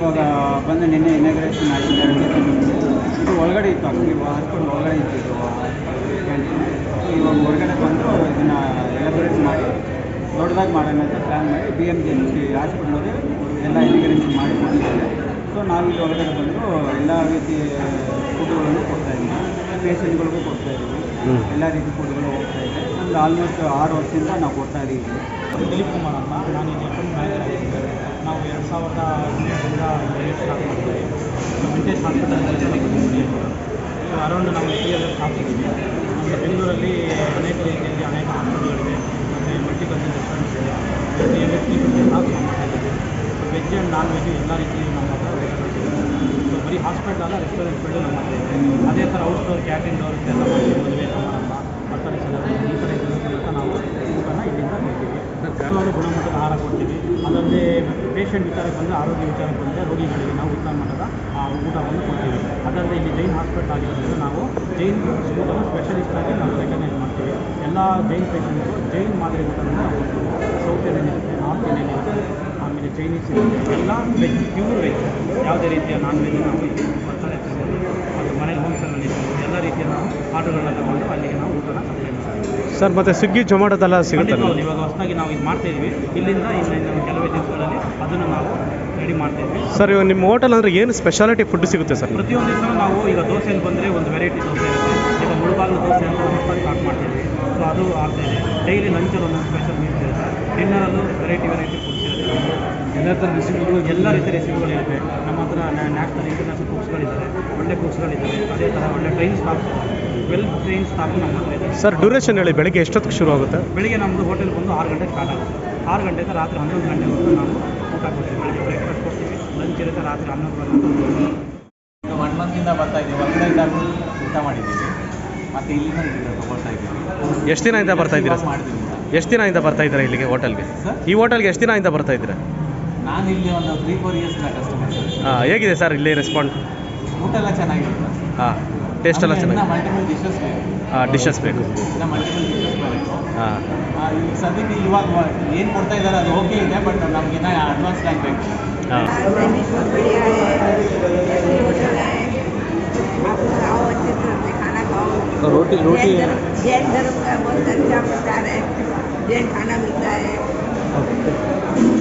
ಇವಾಗ ಬಂದು ನಿನ್ನೆ ಇನಾಗ್ರೇಷನ್ ಆಗಿದ್ದಾರೆ ಇದು ಒಳಗಡೆ ಇತ್ತು ನೀವು ಹಸ್ಕೊಂಡು ಒಳಗಡೆ ಇತ್ತು ಇವಾಗ ಹೊರಗಡೆ ಬಂದು ಇದನ್ನು ಎಲಬ್ರೇಟ್ ಮಾಡಿ ದೊಡ್ಡದಾಗಿ ಮಾಡೋಣ ಅಂತ ಪ್ಲ್ಯಾನ್ ಮಾಡಿ B M G M C ಹಾಸ್ಪಿಟ್ಲಲ್ಲಿ ಎಲ್ಲ ಇನಾಗ್ರೇಷನ್ ಮಾಡಿ ಕೊಟ್ಟಿದ್ದಾರೆ. ಸೊ ನಾವು ಇಲ್ಲಿ ಹೊರಗಡೆ ಬಂದು ಎಲ್ಲ ರೀತಿ ಫುಡ್ಗಳನ್ನು ಕೊಡ್ತಾಯಿದ್ದೀವಿ ಪೇಷಂಟ್ಗಳಿಗೂ ಕೊಡ್ತಾಯಿದ್ದೀವಿ ಎಲ್ಲ ರೀತಿ ಫುಡ್ಗಳು ಹೋಗ್ತಾಯಿದೆ ಒಂದು ಆಲ್ಮೋಸ್ಟ್ ಆರು ವರ್ಷದಿಂದ ನಾವು ಕೊಡ್ತಾ ಇದ್ದೀವಿ ದಿಲೀಪ್ ಕುಮಾರ್ ಅಂತ ನಾನು ಅರೌಂಡ್ ನಮ್ಮ ತ್ರೀ ಇಯರ್ಸ್ ಇದೆ ನಮ್ಮ ಬೆಂಗಳೂರಲ್ಲಿ ಅನೇಕ ರೀತಿಯಲ್ಲಿ ಅನೇಕ ಹಾಸ್ಪಿಟಲ್ಗಳಿವೆ ಮತ್ತು ಮಲ್ಟಿಕಲ್ಚರ್ ರೆಸ್ಟೋರೆಂಟ್ಸ್ ಇದೆ ವೆಜ್ ಆ್ಯಂಡ್ ನಾನ್ ವೆಜ್ ಎಲ್ಲ ರೀತಿಯಲ್ಲಿ ನಮ್ಮ ಹತ್ರ ರೆಸ್ಟೋರೆಂಟ್ ಇದೆ ಸೊ ಬರೀ ಹಾಸ್ಪಿಟಲ್ ಅಲ್ಲ ರೆಸ್ಟೋರೆಂಟ್ ಕೂಡ ನಮ್ಮ ಹತ್ರ ಇದೆ ಅದೇ ಥರ ಔಟ್ಡೋರ್ ಕ್ಯಾಟ್ರಿನ್ ಡೋರ್ ಎಲ್ಲ ಮಾಡಿ ಮದುವೆ ಸಮಾರಂಭ ಮಕ್ಕಳ ಈ ಥರ ಸಮೇತ ನಾವು ಊಟನ ಇಲ್ಲಿಂದ ಕೊಡ್ತೀವಿ ಕೆಲವರು ಗುಣಮಟ್ಟದ ಆಹಾರ ಕೊಡ್ತೀವಿ. ಅದಲ್ಲದೆ ಪೇಷಂಟ್ ವಿಚಾರಕ್ಕೆ ಬಂದರೆ ಆರೋಗ್ಯ ವಿಚಾರಕ್ಕೆ ಬಂದರೆ ರೋಗಿಗಳಿಗೆ ನಾವು ಉತ್ತಮ ಊಟವನ್ನು ಕೊಡ್ತೀವಿ. ಅದಲ್ಲದೆ ಇಲ್ಲಿ ಜೈನ್ ಹಾಸ್ಪಿಟಲ್ ಆಗಿರೋದ್ರಿಂದ ನಾವು ಜೈನ್ ಊಟವನ್ನು ಸ್ಪೆಷಲಿಸ್ಟ್ ಆಗಿ ನಾವು ರೆಕಗ್ನೈಸ್ ಮಾಡ್ತೀವಿ. ಎಲ್ಲ ಜೈನ್ ಪೇಷಂಟ್ಸು ಜೈನ್ ಮಾದರಿ ಊಟವನ್ನು ನಾವು ಕೊಡ್ತೀವಿ ಸೌತ್ ಇಂಡಿಯನ್ ಇರುತ್ತೆ. ನಾರ್ತ್ ಇಂಡಿಯನ್ ಇರುತ್ತೆ ಆಮೇಲೆ ಚೈನೀಸ್ ಇರುತ್ತೆ. ಎಲ್ಲ ವೆಜ್ ಪ್ಯೂರ್ ವೆಜ್ ಯಾವುದೇ ರೀತಿಯ ನಾನ್ ವೆಜ್ ನಾವು ಇಲ್ಲಿ ಬರ್ತಾರೆ ಅದು ಮನೇಲಿ ಹೋಮ್ ಸರ್ವಲ್ಲಿ ಎಲ್ಲ ರೀತಿಯ ನಾವು ಆರ್ಡರ್ಗಳನ್ನ ತಗೊಂಡು ಅಲ್ಲಿಗೆ ನಾವು ಊಟನ ಸಪ್ಲೈ ಮಾಡ್ತೀವಿ ಸರ್ ಮತ್ತೆ ಸ್ವಿಗ್ಗಿ ಜೊಮ್ಯಾಟೋದೆಲ್ಲ ಸಿಗುತ್ತೆ ಹೌದು. ಇವಾಗ ಹೊಸದಾಗಿ ನಾವು ಇದು ಮಾಡ್ತಾ ಇದೀವಿ ಇಲ್ಲಿಂದ ಇನ್ನು ಕೆಲವೇ ದಿವಸಗಳಲ್ಲಿ ಅದನ್ನು ನಾವು ರೆಡಿ ಮಾಡ್ತಾ ಸರ್ ಇವಾಗ ನಿಮ್ಮ ಹೋಟೆಲ್ ಅಂದರೆ ಏನು ಸ್ಪೆಷಾಲಿಟಿ ಫುಡ್ ಸಿಗುತ್ತೆ ಸರ್? ಪ್ರತಿಯೊಂದು ದಿವಸ ನಾವು ಈಗ ದೋಸೆಯಲ್ಲಿ ಬಂದರೆ ಒಂದು ವೆರೈಟಿ ದೋಸೆ ಇರುತ್ತೆ. ಈಗ ಮುಳುಬಾಗಿಲು ದೋಸೆ ಅಂತ ಹೊಸದಾಗಿ ಸ್ಟಾರ್ಟ್ ಮಾಡ್ತೀವಿ ಸೊ ಅದು ಆಗ್ತಾ ಇದೆ. ಡೈಲಿ ಲಂಚಲ್ಲಿ ಒಂದೊಂದು ಸ್ಪೆಷಲ್ ಮೀಲ್ಸ್ ಇರುತ್ತೆ. ಡಿನ್ನರಲ್ಲೂ ವೆರೈಟಿ ವೆರೈಟಿ ಇರುತ್ತೆ ಎಲ್ಲ ಥರ ರೆಸಿಪಿಗಳು ಎಲ್ಲ ರೀತಿಯ ರೆಸಿಪಿಗಳಿರುತ್ತೆ ನಮ್ಮ ಹತ್ರ ನ್ಯಾಷನಲ್ ಇಂಟರ್ನ್ಯಾಷನಲ್ ಕುಕ್ಸ್ಗಳಿದ್ದಾರೆ ಒಳ್ಳೆ ಕುಕ್ಸ್ಗಳಿದ್ದಾರೆ ಅದೇ ಥರ ಒಳ್ಳೆ train staff well train staff ನಮ್ಮ ಹತ್ರ ಇದೆ. ಸರ್ ಡ್ಯೂರೇಷನ್ ಹೇಳಿ ಬೆಳಗ್ಗೆ ಎಷ್ಟೊತ್ತಿಗೆ ಶುರು ಆಗುತ್ತೆ ಬೆಳಿಗ್ಗೆ ನಮ್ಮದು ಹೋಟೆಲ್ ಬಂದು ಆರು ಗಂಟೆಗೆ ಸ್ಟಾರ್ಟ್ ಆಗುತ್ತೆ. ಆರು ಗಂಟೆಯಿಂದ ರಾತ್ರಿ ಹನ್ನೊಂದು ಗಂಟೆವರೆಗೂ ನಾವು ಊಟ ಕೊಡ್ತೀವಿ. ಬೆಳಿಗ್ಗೆ ಬ್ರೇಕ್ಫಾಸ್ಟ್ ಕೊಡ್ತೀವಿ ಲಂಚ್ ಇರುತ್ತೆ ರಾತ್ರಿ ಹನ್ನೊಂದು ಈಗ ಒನ್ ಮಂತಿಂದ ಬರ್ತಾ ಇದ್ದೀವಿ. ಹೊರಗಡೆಯಿಂದ ಊಟ ಮಾಡಿದ್ದೀವಿ. ಮತ್ತು ಇಲ್ಲಿಂದ ಇಲ್ಲಿಂದ ತಗೊಳ್ತಾ ಇದ್ದೀವಿ. ಎಷ್ಟು ದಿನದಿಂದ ಬರ್ತಾ ಇದ್ದೀರಾ? ಮಾಡ್ತೀವಿ. ಎಷ್ಟು ದಿನದಿಂದ ಬರ್ತಾ ಇದ್ದೀರಾ ಇಲ್ಲಿಗೆ ಹೋಟೆಲ್ಗೆ? ಸರ್? ಈ ಹೋಟೆಲ್ಗೆ ಎಷ್ಟು ದಿನದಿಂದ ಬರ್ತಾ ಇದ್ದೀರಾ? ನಾನು ಇಲ್ಲಿ ಒಂದು ತ್ರೀ ಫೋರ್ ಇಯರ್ಸ್ನ ಕಸ್ಟಮರ್ ಹಾಂ ಹೇಗಿದೆ ಸರ್ ಇಲ್ಲಿ ರೆಸ್ಪಾಂಡ್ ಊಟ ಎಲ್ಲ ಚೆನ್ನಾಗಿರುತ್ತೆ ಹಾಂ ಟೇಸ್ಟ್ ಎಲ್ಲ ಚೆನ್ನಾಗಿ ಮಲ್ಟಿಪಲ್ ಡಿಶಸ್ ಬೇಕು ಹಾಂ ಡಿಶಸ್ ಬೇಕು ಇನ್ನು ಮಲ್ಟಿಪಲ್ ಡಿಶಸ್ ಬೇಕು ಹಾಂ ಆ, ಈಗ ಸದ್ಯಕ್ಕೆ ಇವಾಗ ಏನು ಕೊಡ್ತಾ ಇದ್ದಾರೆ ಅದು ಓಕೆ ಇದೆ ಬಟ್ ನಮಗಿನ್ನ ಅಡ್ವಾನ್ಸ್ ಆಗಿ ಬೇಕು ಹಾಂ सैंडविच बहुत बढ़िया है ऐसी होटल है आप आओ अच्छे तरह से खाना खाओ रोटी रोटी जैन धर्म जैन धर्म का बहुत अच्छा प्रचार है जैन खाना मिलता है